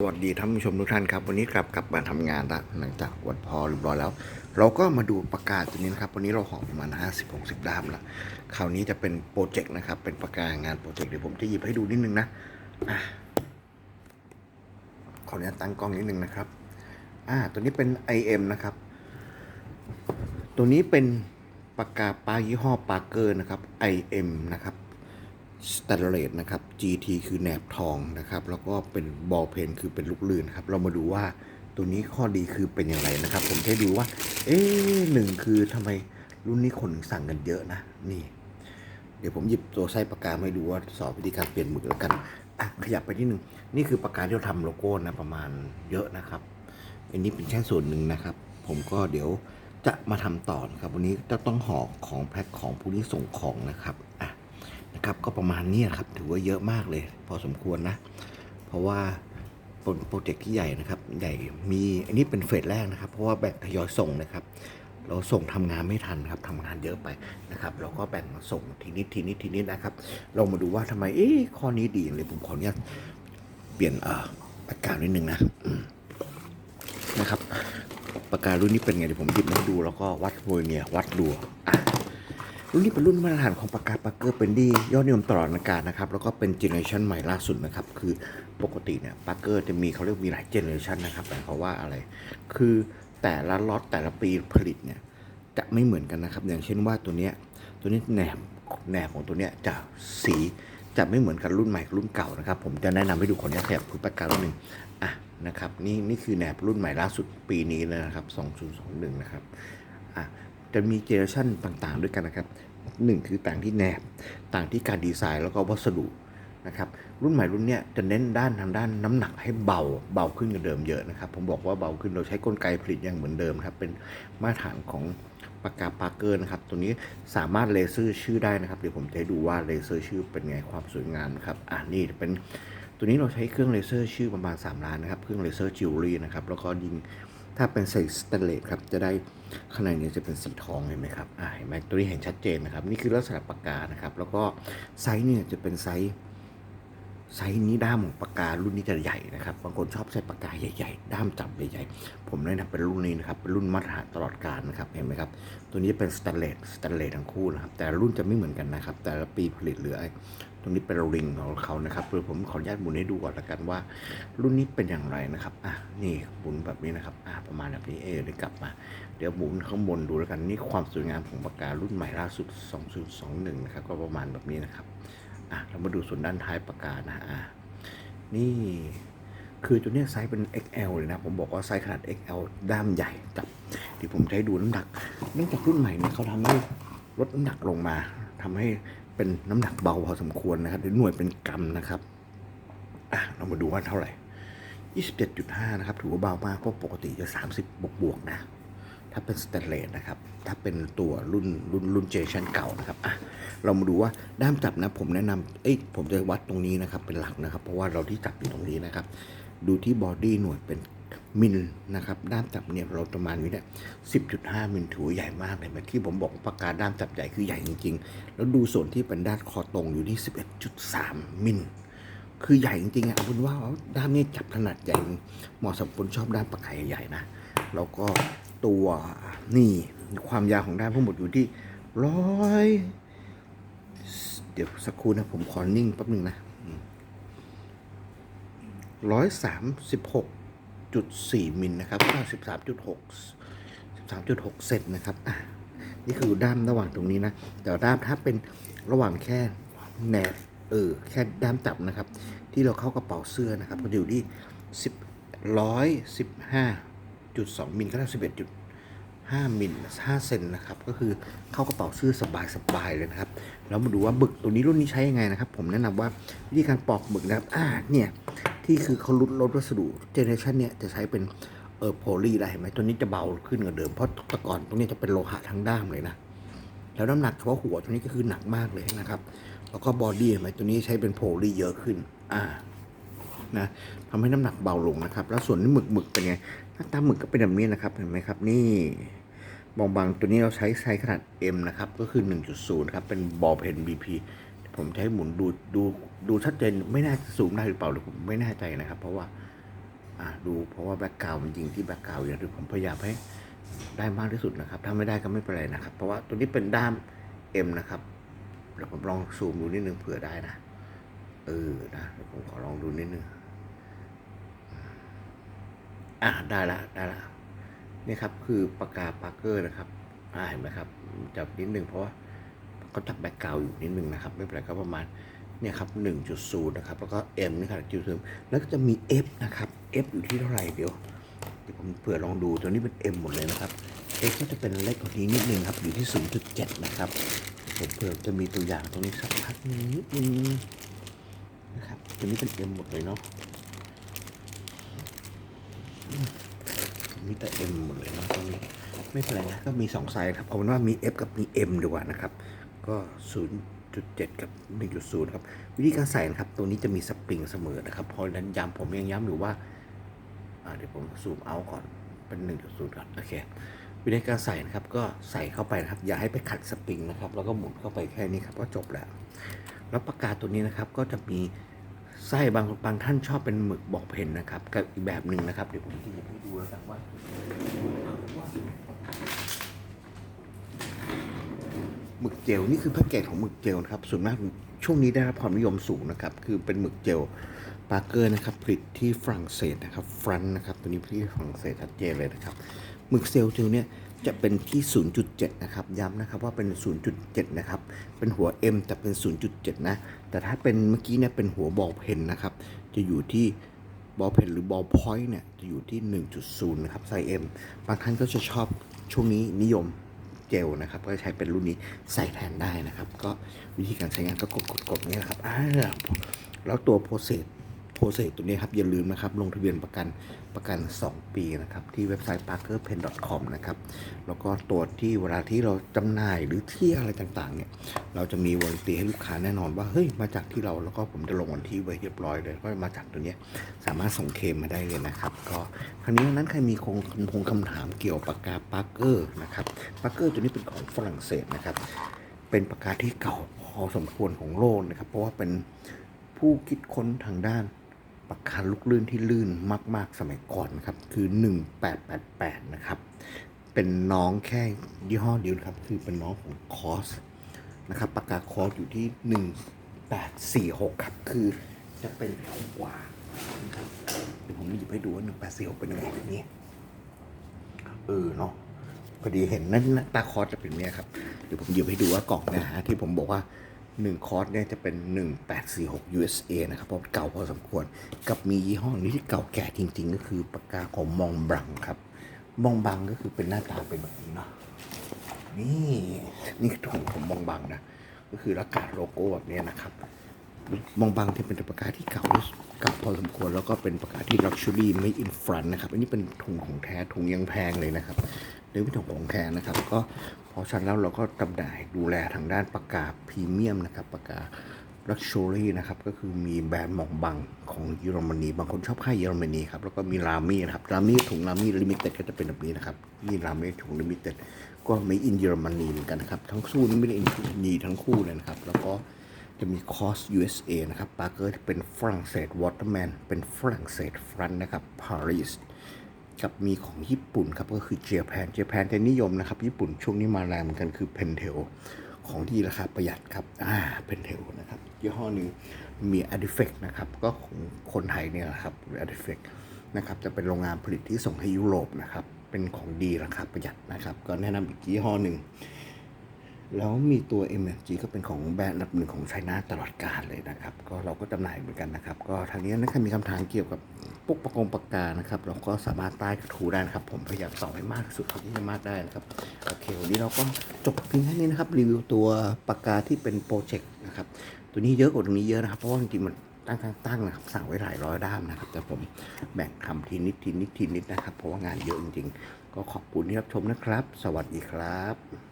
สวัสดีท่านผู้ชมทุกท่านครับ วันนี้กลับกลับมาทำงานละหลังจากวันพอเรียบร้อยแล้ว เราก็มาดูประกาศตัวนี้นะครับ วันนี้เราห่อประมาณ 50 60ด้ามละคราวนี้จะเป็นโปรเจกต์นะครับ เป็นประกาศงานโปรเจกต์เดี๋ยวผมจะหยิบให้ดูนิดนึงนะอะขออนุญาตตั้งกล้องนิดนึงนะครับ อ่า ตัวนี้เป็น IM นะครับ ตัวนี้เป็นปากกาปายี่ห้อปาเกอร์นะครับ IM นะครับ สแตนเลสนะครับ GT คือแหนบทองนะครับ แล้วก็เป็นบอลเพนคือเป็นลูกลื่นครับ เรามาดูว่าตัวนี้ข้อดีคือเป็นอย่างไรนะครับ ผมจะให้ดูว่า เอ๊หนึ่งคือทำไมรุ่นนี้คนสั่งกันเยอะนะ นี่ เดี๋ยวผมหยิบตัวไส้ปากกามาให้ดูว่าสอนวิธีการเปลี่ยนหมึกแล้วกันอะขยับไปที่หนึ่งนี่คือปากกาที่เราทำโลโก้นะประมาณเยอะนะครับ อันนี้เป็นแค่ส่วนหนึ่งนะครับ ผมก็เดี๋ยวจะมาทำต่อนะครับ วันนี้จะต้องห่อของแพ็คของผู้ที่ส่งของนะครับ นะครับ ก็ประมาณนี้ครับถือว่าเยอะมากเลย พอสมควรนะ เพราะว่าโปรเจกต์ที่ใหญ่นะครับใหญ่มีอันนี้เป็นเฟสแรกนะครับ เพราะว่าแบ่งทยอยส่งนะครับ เราส่งทำงานไม่ทันครับทำงานเยอะไปนะครับ เราก็แบ่งมาส่งทีนิดทีนิดทีนิดนะครับ เรามาดูว่าทำไมเอ๊ะข้อนี้ดีเลยผมขออนุญาตเปลี่ยนเอ่อปากกานิดนึงนะนะครับปากการุ่นนี้เป็นไงเดี๋ยวผมหยิบมาดูแล้วก็วัดโวลเนี่ยวัดดูอะ รุ่นนี้เป็นรุ่นมาตรฐานของปากกาปากเกอร์เป็นดียอดนิยมตลอดกาลนะครับ แล้วก็เป็นเจเนอเรชันใหม่ล่าสุดนะครับ คือปกติเนี่ยปากเกอร์จะมีเขาเรียกมีหลายเจเนอเรชันนะครับหมายความว่าอะไร คือแต่ละล็อตแต่ละปีผลิตเนี่ยจะไม่เหมือนกันนะครับ อย่างเช่นว่าตัวเนี้ยตัวนี้แหนบแหนบของตัวเนี้ยจะสีจะไม่เหมือนกันรุ่นใหม่รุ่นเก่านะครับ ผมจะแนะนำให้ดูคนนี้แถบคือปากการุ่นหนึ่งอะนะครับนี่นี่คือแหนบรุ่นใหม่ล่าสุดปีนี้เลยนะครับ 2021 นะครับอะ จะมีเจเนอเรชันต่างๆ ด้วยกันนะครับหนึ่งคือต่างที่แนบ ต่างที่การดีไซน์แล้วก็วัสดุนะครับรุ่นใหม่รุ่นเนี้ยจะเน้นด้านทางด้านน้ำหนักให้เบาเบาขึ้นกว่าเดิมเยอะนะครับผมบอกว่าเบาขึ้นเราใช้กลไกผลิตอย่างเหมือนเดิมครับเป็นมาตรฐานของปากกาปาร์เกอร์นะครับตัวนี้สามารถเลเซอร์ชื่อได้นะครับเดี๋ยวผมจะให้ดูว่าเลเซอร์ชื่อเป็นไงความสวยงามครับอ่านี่เป็นตัวนี้เราใช้เครื่องเลเซอร์ชื่อประมาณ 3 ล้านนะครับเครื่องเลเซอร์จิวเวลรี่นะครับแล้วก็ยิง ถ้าเป็นใส่สเตเลสครับจะได้ข้างในเนี่ยจะเป็นสีทองเห็นไหมครับอ่าเห็นไหมตัวนี้เห็นชัดเจนนะครับ นี่คือลักษณะปากกานะครับ แล้วก็ไซส์เนี่ยจะเป็นไซส์ ไซส์นี้ด้ามของปากการุ่นนี้จะใหญ่นะครับ บางคนชอบใช้ปากกาใหญ่ ๆ ด้ามจับใหญ่ๆ ผมแนะนำเป็นรุ่นนี้นะครับ เป็นรุ่นมาตรฐานตลอดกาลนะครับ เห็นไหมครับ ตัวนี้เป็นสแตนเลส สแตนเลสทั้งคู่นะครับ แต่รุ่นจะไม่เหมือนกันนะครับ แต่ละปีผลิตเหลือตรงนี้เป็นริงของเขานะครับเดี๋ยวผมขออนุญาตหมุนให้ดูก่อนละกันว่า รุ่นนี้เป็นอย่างไรนะครับ อะ นี่หมุนแบบนี้นะครับ อะ ประมาณแบบนี้ เออได้กลับมา เดี๋ยวหมุนข้างบนดูแล้วกัน นี่ความสวยงามของปากการุ่นใหม่ล่าสุด 2021 นะครับ ก็ประมาณแบบนี้นะครับ อะเรามาดูส่วนด้านท้ายปากกานะอะนี่คือตัวเนี้ยไซส์เป็น XL เลยนะ ผมบอกว่าไซส์ขนาด XL ด้ามใหญ่จับที่ผมให้ดูน้ำหนักเนื่องจากรุ่นใหม่เนี่ยเขาทำให้ลดน้ำหนักลงมาทำให้เป็นน้ำหนักเบาพอสมควรนะครับหน่วยเป็นกรัมนะครับอะเรามาดูว่าเท่าไหร่ 27.5 นะครับ ถือว่าเบามากเพราะปกติจะ 30 บวกบวกๆนะ ถ้าเป็นสแตนเลสนะครับ ถ้าเป็นตัวรุ่นรุ่นรุ่นเจเนชันเก่านะครับอะเรามาดูว่าด้ามจับนะผมแนะนำเอ้ยผมจะวัดตรงนี้นะครับเป็นหลักนะครับ เพราะว่าเราที่จับอยู่ตรงนี้นะครับ ดูที่บอดี้หน่วยเป็นมิลนะครับ ด้ามจับเนี่ยเราประมาณนี้เนี่ย10.5มิลถือว่าใหญ่มากเลยแบบที่ผมบอกปากกาด้ามจับใหญ่คือใหญ่จริงๆ แล้วดูส่วนที่เป็นด้านคอตรงอยู่ที่11.3มิลคือใหญ่จริงๆอะเอาเป็นว่าด้ามนี้จับขนาดใหญ่เหมาะสำหรับคนชอบด้ามปากกาใหญ่ๆนะแล้วก็ ตัวนี่ความยาวของด้ามทั้งหมดอยู่ที่ร้อยเดี๋ยวสักครู่นะผมขอนิ่งแป๊บหนึ่งนะร้อยสามสิบหกจุดสี่มิลนะครับเก้าสิบสามจุดหกสิบสามจุดหกเซนนะครับอะนี่คือด้ามระหว่างตรงนี้นะแต่ด้ามถ้าเป็นระหว่างแค่แหนบเออแค่ด้ามจับนะครับ ที่เราเข้ากระเป๋าเสื้อนะครับ ก็อยู่ที่สิบร้อยสิบห้า จุดสองมิลก็ได้สิบเอ็ดจุดห้ามิลห้าเซนนะครับ ก็คือเข้ากระเป๋าเสื้อสบายสบายๆเลยนะครับแล้วมาดูว่าบึกตัวนี้รุ่นนี้ใช้ยังไงนะครับ ผมแนะนำว่าวิธีการปอกบึกนะครับอ่าเนี่ยที่คือเขาลดลดวัสดุเจเนอเรชันเนี่ยจะใช้เป็นเออโพลีได้เห็นไหมตัวนี้จะเบาขึ้นกว่าเดิมเพราะต่ก่อนตรงนี้จะเป็นโลหะทั้งด้ามเลยนะแล้วน้ำหนักเฉพาะหัวตัวนี้ก็คือหนักมากเลยนะครับแล้วก็บอดี้เห็นไหมตัวนี้ใช้เป็นโพลีเยอะขึ้นอ่านะทำให้น้ำหนักเบาลงนะครับ แล้วส่วนนี้หมึกหมึกเป็นไง น้าตาหมึกก็เป็นแบบนี้นะครับเห็นไหมครับนี่บางบางตัวนี้เราใช้ไซส์ขนาด M นะครับ ก็คือ 1.0นะครับ เป็นบอลเพน BP ผมให้หมุนดูดูดูชัดเจนไม่น่าจะซูมได้หรือเปล่าหรือผมไม่แน่ใจนะครับ เพราะว่าอ่าดูเพราะว่าแบ็กกราวมันยิงที่แบ็กกราวอย่างที่ผมพยายามให้ได้มากที่สุดนะครับ ถ้าไม่ได้ก็ไม่เป็นไรนะครับ เพราะว่าตัวนี้เป็นด้าม M นะครับเดี๋ยวผมลองซูมดูนิดนึงเผื่อได้นะเออนะเดี๋ยวผมขอลองดูนิดนึง อะได้ละได้ละนี่ครับคือปากกาปาร์เกอร์นะครับอ่าเห็นไหมครับจับนิดหนึ่งเพราะว่าเขาจับแบ็กกราวอยู่นิดหนึ่งนะครับ ไม่เป็นไรก็ประมาณเนี่ยครับ1.0นะครับ แล้วก็ M นี่ครับจุดมแล้วก็จะมี F นะครับ F อยู่ที่เท่าไหร่เดี๋ยวเดี๋ยวผมเผื่อลองดูตัวนี้เป็น M หมดเลยนะครับ F ก็จะเป็นเล็กกว่านี้นิดนึงครับ อยู่ที่ 0.7 นะครับผมเผื่อจะมีตัวอย่างตรงนี้สักพักนึงนิดนึงนะครับตัวนี้เป็น M หมดเลยเนาะ มีแต่ M หมดเลยนะตรงนี้ไม่เป็นไรนะก็มี 2 ไซส์ครับ เอาเป็นว่ามี F กับมี M ดีกว่านะครับ ก็ 0.7 กับ 1.0 ครับ วิธีการใส่นะครับ ตัวนี้จะมีสปริงเสมอนะครับเพราะนั้นย้ำผมยังย้ำอยู่ว่าอ่าเดี๋ยวผมซูมเอาก่อนเป็น 1.0 ก่อนโอเควิธีการใส่นะครับก็ใส่เข้าไปนะครับ อย่าให้ไปขัดสปริงนะครับ แล้วก็หมุนเข้าไปแค่นี้ครับก็จบแล้ว แล้วปากกาตัวนี้นะครับก็จะมี ไส้บางบางท่านชอบเป็นหมึกบอกเพนนะครับ กับอีกแบบหนึ่งนะครับ เดี๋ยวผมจะหยิบให้ดูแล้วกันว่าหมึกเจลนี่คือแพ็กเกจของหมึกเจลนะครับส่วนมากช่วงนี้ได้รับความนิยมสูงนะครับ คือเป็นหมึกเจลปาเกอร์นะครับผลิตที่ฝรั่งเศสนะครับฟรันนะครับตัวนี้ผลิตที่ฝรั่งเศสชัดเจนเลยนะครับหมึกเซลล์เจลเนี่ย จะเป็นที่ 0.7 นะครับ ย้ำนะครับว่าเป็น 0.7 นะครับ เป็นหัว M แต่เป็น 0.7 นะ แต่ถ้าเป็นเมื่อกี้เนี่ยเป็นหัวบอลเพนนะครับ จะอยู่ที่บอลเพนหรือบอลพอยต์เนี่ยจะอยู่ที่ 1.0 นะครับไซส์ M บางท่านก็จะชอบช่วงนี้นิยมเจลนะครับ ก็ใช้เป็นรุ่นนี้ใส่แทนได้นะครับ ก็วิธีการใช้งานก็กดกดกดนี่นะครับอ่าแล้วตัวโปรเซส โปรเซสตัวนี้ครับอย่าลืมนะครับลงทะเบียนประกันประกัน 2 ปีนะครับที่เว็บไซต์ parkerpen.com นะครับแล้วก็ตัวที่เวลาที่เราจำหน่ายหรือที่อะไรต่างๆเนี่ยเราจะมีวารันตีให้ลูกค้าแน่นอนว่าเฮ้ยมาจากที่เราแล้วก็ผมจะลงวันที่ไว้เรียบร้อยเลยก็มาจากตัวนี้สามารถส่งเคมมาได้เลยนะครับก็ครั้นี้นั้นใครมีคงคงคำถามเกี่ยวกับปากกาปาร์เกอร์นะครับปาร์เกอร์ตัวนี้เป็นของฝรั่งเศสนะครับเป็นปากกาที่เก่าพอสมควรของโลกนะครับเพราะว่าเป็นผู้คิดค้นทางด้าน ปากกาลูกลื่นที่ลื่นมาก ๆ สมัยก่อนนะครับ คือ 1888 นะครับ เป็นน้องแค่ยี่ห้อเดียวครับ คือเป็นน้องของคอสนะครับปากกาคอสอยู่ที่ 1846 ครับ คือจะเป็นแถวกว่านะครับเดี๋ยวผมหยิบให้ดูว่า 1846 เป็นยังไงแบบนี้ เออเนาะพอดีเห็นนั่นนะตาคอสจะเป็นเนี่ยครับ เดี๋ยวผมหยิบให้ดูว่ากล่องเนะฮะที่ผมบอกว่า 1 คอร์สเนี่ยจะเป็น 1846 USA นะครับเพราะเก่าพอสมควร กับมียี่ห้อนี้ที่เก่าแก่จริง ๆ ก็คือปากกาของมองบังครับ มองบังก็คือเป็นหน้าตาเป็นแบบนี้เนาะนี่นี่คือของมองบังนะ ก็คือรักาโลโก้แบบนี้นะครับ มองบังที่เป็นปากกาที่เก่าเก่าพอสมควรแล้วก็เป็นปากกาที่ luxury made in France นนะครับ อันนี้เป็นถุงของแท้ถุงยังแพงเลยนะครับเรื่องเป็นถุงของแท้นะครับ ก็พอชันแล้วเราก็จำหน่ายดูแลทางด้านปากกาพรีเมียมนะครับปากกา luxury นะครับก็คือมีแบรนด์มองบังของเยอรมนีบางคนชอบค่ายเยอรมนีครับแล้วก็มีรามี่นะครับรามี่ถุงรามี่ลิมิเต็ดก็จะเป็นแบบนี้นะครับนี่รามี่ถุงลิมิเต็ดก็ไม่อินเยอรมนีเหมือนกันนะครับทั้งสู้นี่ไม่ได้อินเยอรมนีทั้งคู่เลยนะครับ แล้วก็ จะมีคอส USA นะครับปาร์เกอร์เป็นฝรั่งเศสวอเตอร์แมนเป็นฝรั่งเศสฟรันนะครับปารีสกับมีของญี่ปุ่นครับก็คือเจแปนเจแปนจะนิยมนะครับญี่ปุ่นช่วงนี้มาแรงเหมือนกันคือเพนเทลของที่ราคาประหยัดครับอ่าเพนเทลนะครับยี่ห้อหนึ่งมีอ d ดิเฟกนะครับก็ของคนไทยเนี่ยแหละครับอ d ดิเฟกนะครับจะเป็นโรงงานผลิตที่ส่งให้ยุโรปนะครับเป็นของดีราคาประหยัดนะครับ ก็แนะนำอีกยี่ห้อหนึ่ง แล้วมีตัว MFG ก็เป็นของแบรนด์อันดับหนึ่งของไชน่าตลอดกาลเลยนะครับ ก็เราก็จำหน่ายเหมือนกันนะครับ ก็ทางนี้นะครับมีคำถามเกี่ยวกับพวกประกงปากกานะครับ เราก็สามารถใต้กระทู้ได้นะครับ ผมพยายามตอบให้มากที่สุดเท่าที่จะมากได้นะครับ โอเค วันนี้เราก็จบเพียงแค่นี้นะครับ รีวิวตัวปากกาที่เป็นโปรเจกต์นะครับ ตัวนี้เยอะกว่าตรงนี้เยอะนะครับ เพราะว่าจริงๆมันตั้งตั้งนะครับสั่งไว้หลายร้อยด้ามนะครับ แต่ผมแบ่งทำทีนิดทีนิดทีนิดนะครับ เพราะว่างานเยอะจริงๆ ก็ขอบคุณที่รับชมนะครับ สวัสดีครับ